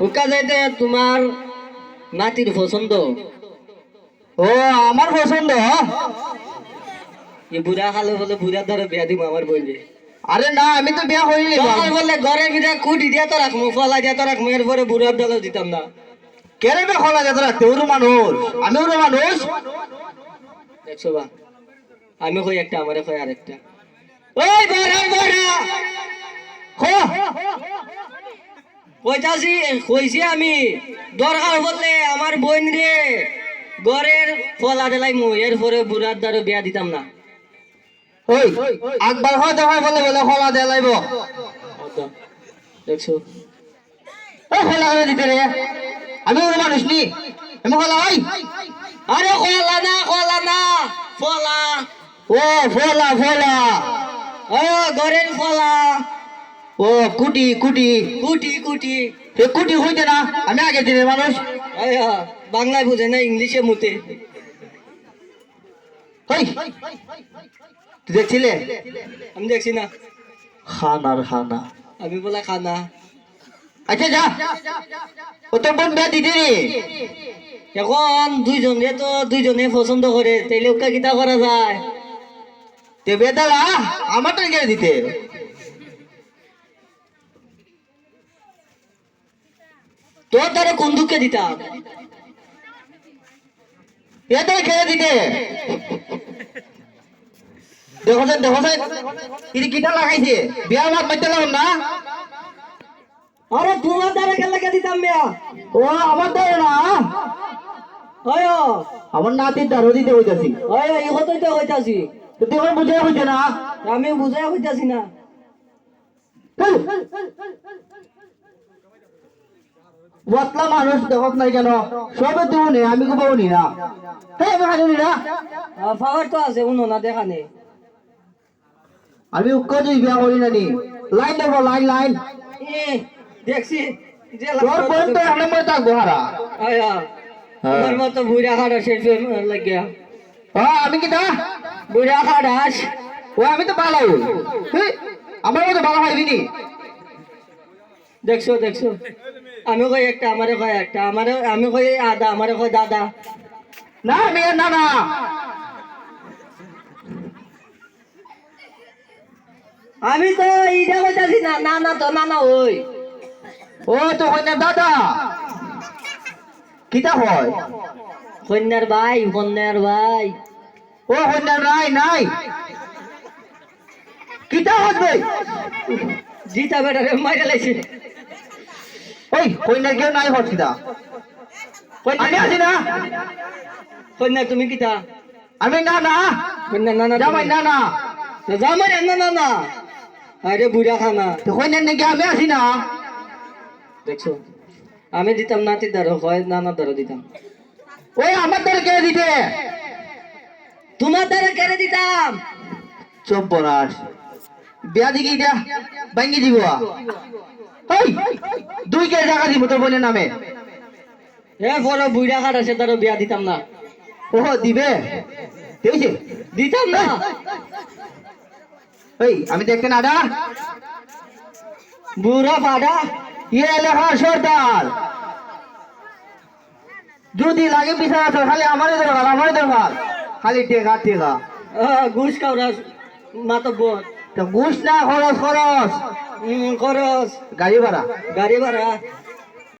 হুকা যাইতে তোমার নাতির পছন্দ? ও আমার পছন্দ? এই বুড়া খালে বলে বুড়া ধরে বিয়া দিব আমার বইলে। আরে না আমি তো বিয়া হইনি তখন বললে ঘরের ভিতরে কুটি দিয়া তো রাখব ফলা দিয়া তো রাখব এরপরে বুড়ার ডালো দিতাম না। কেন বে খোলা যেত রাখতে? ওর মানুষ। আমি ওর মানুষ? দেখছ বা আমি কই একটা আমারে কই আরেকটা? ওই বড়া বড়া! হো! কইতাছি কইছি আমি দরকার বললে আমার বোন রে ঘরের ফলা দিলাই মু এরপরে বুড়ার দ্বারা বিয়া দিতাম না। ওই একবার হয় দেখা বলে বলে খোলা দেয়া লাইব দেখছ? ও খোলা করে দিতে রে? আমি ওর মানুষ নি। আমি খোলা ওই আরে কলা না কলা না ফলা। ও ফোলা ফোলা। ও ঘরের ফলা। ও কুটি কুটি। কুটি কুটি। এ কুটি হইতে না আমি আগে দিনের মানুষ। বাংলায় বুঝে না ইংলিশে মুতে। তুই দেখছিলে? আমি দেখছি না। খানার খানা আমি বলা খানা। আচ্ছা যা। ও তোর বোন বিয়া দিতে রে এখন দুইজনে তো দুইজনে পছন্দ করে তাইলে ওকা কিতা করা যায়? তে বেদালা আমার তো গিয়ে দিতে। তোর দ্বারা কোন দুঃখে দিতাম? এতে খেয়ে দিতে। দেখো দেখো ইনি কিটা লাগাইছে? বিয়া মাত মাইতে লাগুন না? আরে তোমার দ্বারা কেন দিতাম মেয়া ও আমার দ্বারা না? হয় আমার নাতির দ্বারা দিতে হইতাছি। হয় ইহতই তো হইতাছি। তো তুই আমার বুঝে হইছে না? আমি বুঝাই হইতাছি না। বতলা মানুষ দেখত নাই কেন? সবে নে আমি কোথাও নি না। হ্যাঁ আমি খালি না? পাওয়ার তো আছে উনো না দেখা নেই। আমি উক্কা তুই বিয়া করি না নি লাইন দেখো লাইন লাইন। দেখছি তোর বোন তো মতো থাকব হারা আয়া হ্যাঁ। আমার মতো বুড়া খাড়া শেষ লাগিয়া। হ্যাঁ আমি কি তা বুড়া খাড়াস ও আমি তো ভালো আমার মতো ভালো নি? দেখছ দেখছ। আমি কই একটা, আমারে কয় একটা, আমারে, আমি কই আদা, আমারে কয় দাদা। না, আমি না না আমি তো ইটা কইতাছি না না না তো না না ওই। ও তো হইনা দাদা। কিতা হয়? কন্যার ভাই কন্যার ভাই। ও হইনা নাই নাই। কিতা হচ্ছে জিতা বেটারে মাইরা লাইছে। ওই হইনা কেউ নাই কিতা আমি আছি না। কন্যা তুমি কিতা আমি না না। কন্যা না না জামাই না না। জামাই না না না আরে বুড়া খানা। তো হইনা নাকি আমি আছি না? দেখছ আমি দিতাম নাতির দ্বারা হয় নানার দ্বারা দিতাম। ওই আমার দ্বারা কে দিতে? তোমার দ্বারা কেড়ে দিতাম। চব্বরাস বিয়া দিকে দিয়া ভাঙ্গি দিব। দুই কে টাকা দিব তোর বোনের নামে? এ বড় বুড়া খাট আছে তারও বিয়া দিতাম না। ও দিবে? দেখছি দিতাম না। ওই আমি দেখতে না দা বুড়া ফাটা ইয়ে লেখা সর্দার। যদি লাগে বিচারা তো খালি আমারই দরকার আমারই দরকার। খালি টেকা টেকা। ঘুষ খাওয়া মাতো বোধ তো ঘুষ না খরচ খরচ। খরচ। গাড়ি ভাড়া? গাড়ি ভাড়া।